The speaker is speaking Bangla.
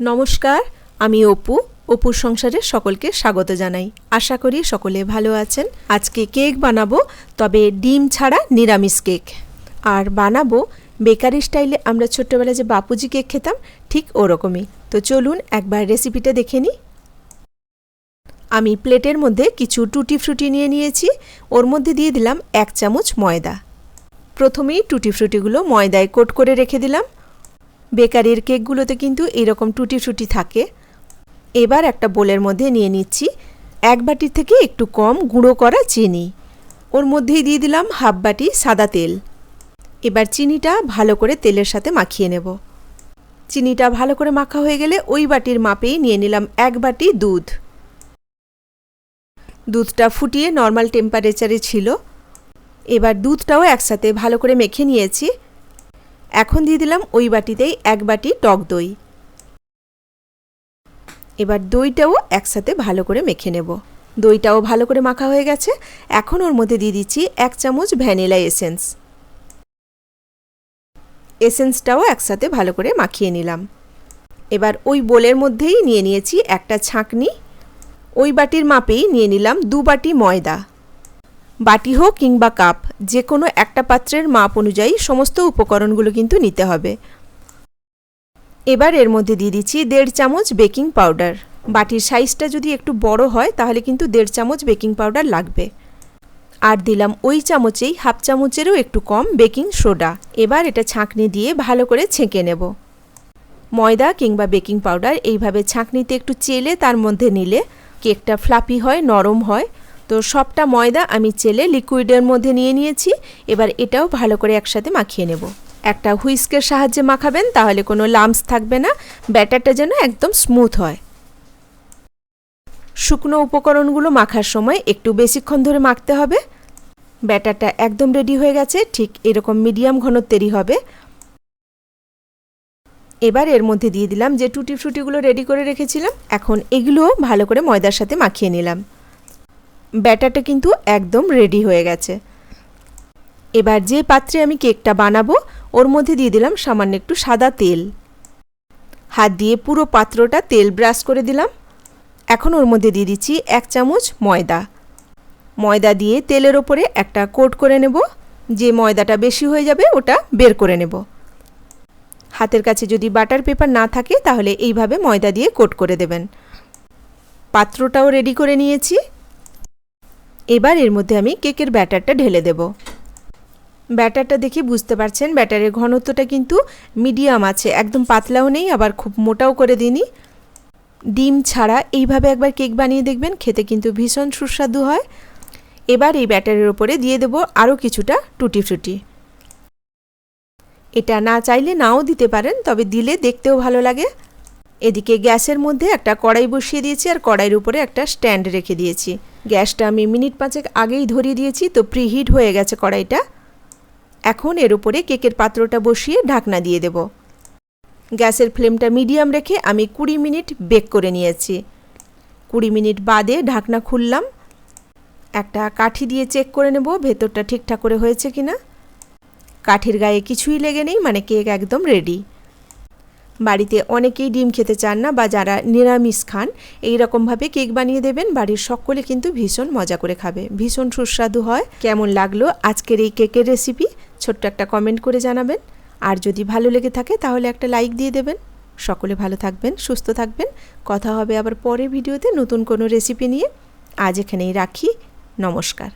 নমস্কার, আমি অপু, অপুর সংসারে সকলকে স্বাগত জানাই। আশা করি সকলে ভালো আছেন। আজকে কেক বানাবো, তবে ডিম ছাড়া নিরামিষ কেক। আর বানাবো, বেকারি স্টাইলে আমরা ছোট্টবেলায় যে বাপুজি কেক খেতাম, ঠিক ওরকমই। তো চলুন একবার রেসিপিটা দেখে নিই। আমি প্লেটের মধ্যে কিছু টুটি ফ্রুটি নিয়ে নিয়েছি। ওর মধ্যে দিয়ে দিলাম এক চামচ ময়দা। প্রথমেই টুটি ফ্রুটিগুলো ময়দায় কোট করে রেখে দিলাম। বেকারির কেকগুলোতে কিন্তু এরকম টুটি থাকে। এবার একটা বোলের মধ্যে নিয়ে নিচ্ছি এক বাটির থেকে একটু কম গুঁড়ো করা চিনি। ওর মধ্যেই দিয়ে দিলাম হাফ বাটি সাদা তেল। এবার চিনিটা ভালো করে তেলের সাথে মাখিয়ে নেব। চিনিটা ভালো করে মাখা হয়ে গেলে ওই বাটির মাপেই নিয়ে নিলাম এক বাটি দুধ। দুধটা ফুটিয়ে নর্মাল টেম্পারেচারে ছিল। এবার দুধটাও একসাথে ভালো করে মেখে নিয়েছি। এখন দিয়ে দিলাম ওই বাটিতেই এক বাটি টক দই। এবার দইটাও একসাথে ভালো করে মেখে নেব। দইটাও ভালো করে মাখা হয়ে গেছে। এখন ওর মধ্যে দিয়ে দিচ্ছি এক চামচ ভ্যানিলা এসেন্স। এসেন্সটাও একসাথে ভালো করে মাখিয়ে নিলাম। এবার ওই বোলের মধ্যেই নিয়ে নিয়েছি একটা ছাঁকনি। ওই বাটির মাপেই নিয়ে নিলাম দু বাটি ময়দা। বাটি হোক কিংবা কাপ। যে কোনো একটা পাত্রের মাপ অনুযায়ী সমস্ত উপকরণগুলো কিন্তু নিতে হবে। এবার এর মধ্যে দিয়ে দিচ্ছি দেড় চামচ বেকিং পাউডার। বাটির সাইজটা যদি একটু বড় হয়, তাহলে কিন্তু দেড় চামচ বেকিং পাউডার লাগবে। আর দিলাম ওই চামচেই হাফ চামচেরও একটু কম বেকিং সোডা। এবার এটা ছাঁকনি দিয়ে ভালো করে ছেঁকে নেব। ময়দা কিংবা বেকিং পাউডার এইভাবে ছাঁকনিতে একটু চেলে তার মধ্যে নিলে কেকটা ফ্লাপি হয়, নরম হয়। তো সবটা ময়দা আমি চেলে লিকুইডের মধ্যে নিয়ে নিয়েছি। এবার এটাও ভালো করে একসাথে মাখিয়ে নেব। একটা হুইস্কের সাহায্যে মাখাবেন, তাহলে কোনো লামস থাকবে না। ব্যাটারটা যেন একদম স্মুথ হয়। শুকনো উপকরণগুলো মাখার সময় একটু বেশিক্ষণ ধরে মাখতে হবে। ব্যাটারটা একদম রেডি হয়ে গেছে, ঠিক এরকম মিডিয়াম ঘনত্বেরই হবে। এবার এর মধ্যে দিয়ে দিলাম যে টুটি ফ্রুটিগুলো রেডি করে রেখেছিলাম, এখন এগুলোও ভালো করে ময়দার সাথে মাখিয়ে নিলাম। ব্যাটারটা কিন্তু একদম রেডি হয়ে গেছে। এবার যে পাত্রে আমি কেকটা বানাবো, ওর মধ্যে দিয়ে দিলাম সামান্য একটু সাদা তেল। হাত দিয়ে পুরো পাত্রটা তেল ব্রাশ করে দিলাম। এখন ওর মধ্যে দিয়ে দিচ্ছি এক চামচ ময়দা। ময়দা দিয়ে তেলের ওপরে একটা কোট করে নেব। যে ময়দাটা বেশি হয়ে যাবে, ওটা বের করে নেব। হাতের কাছে যদি বাটার পেপার না থাকে, তাহলে এইভাবে ময়দা দিয়ে কোট করে দেবেন। পাত্রটাও রেডি করে নিয়েছি। এবার এর মধ্যে আমি কেকের ব্যাটারটা ঢেলে দেব। ব্যাটারটা দেখে বুঝতে পারছেন, ব্যাটারের ঘনত্বটা কিন্তু মিডিয়াম আছে, একদম পাতলাও নেই, আবার খুব মোটাও করে দিইনি। ডিম ছাড়া এইভাবে একবার কেক বানিয়ে দেখবেন, খেতে কিন্তু ভীষণ সুস্বাদু হয়। এবার এই ব্যাটারের ওপরে দিয়ে দেব আরও কিছুটা টুটি ফ্রুটি। এটা না চাইলে নাও দিতে পারেন, তবে দিলে দেখতেও ভালো লাগে। এদিকে গ্যাসের মধ্যে একটা কড়াই বসিয়ে দিয়েছি আর কড়াইয়ের উপরে একটা স্ট্যান্ড রেখে দিয়েছি। গ্যাসটা আমি মিনিট পাঁচেক আগেই ধরিয়ে দিয়েছি, তো প্রিহিট হয়ে গেছে কড়াইটা। এখন এর উপরে কেকের পাত্রটা বসিয়ে ঢাকনা দিয়ে দেব। গ্যাসের ফ্লেমটা মিডিয়াম রেখে আমি কুড়ি মিনিট বেক করে নিয়েছি। কুড়ি মিনিট বাদে ঢাকনা খুললাম। একটা কাঠি দিয়ে চেক করে নেব ভেতরটা ঠিকঠাক করে হয়েছে কি না কাঠের গায়ে কিছুই লেগে নেই মানে কেক একদম রেডি। বাড়িতে অনেকেই ডিম খেতে চান না বা যারা নিরামিষ খান, এই রকমভাবে কেক বানিয়ে দেবেন। বাড়ির সকলে কিন্তু ভীষণ মজা করে খাবে। ভীষণ সুস্বাদু হয়। কেমন লাগল আজকের এই কেকের রেসিপি? ছোট্ট একটা কমেন্ট করে জানাবেন। আর যদি ভালো লেগে থাকে তাহলে একটা লাইক দিয়ে দেবেন। সকলে ভালো থাকবেন, সুস্থ থাকবেন। কথা হবে আবার পরের ভিডিওতে নতুন কোনো রেসিপি নিয়ে। আজ এখানেই রাখি। নমস্কার।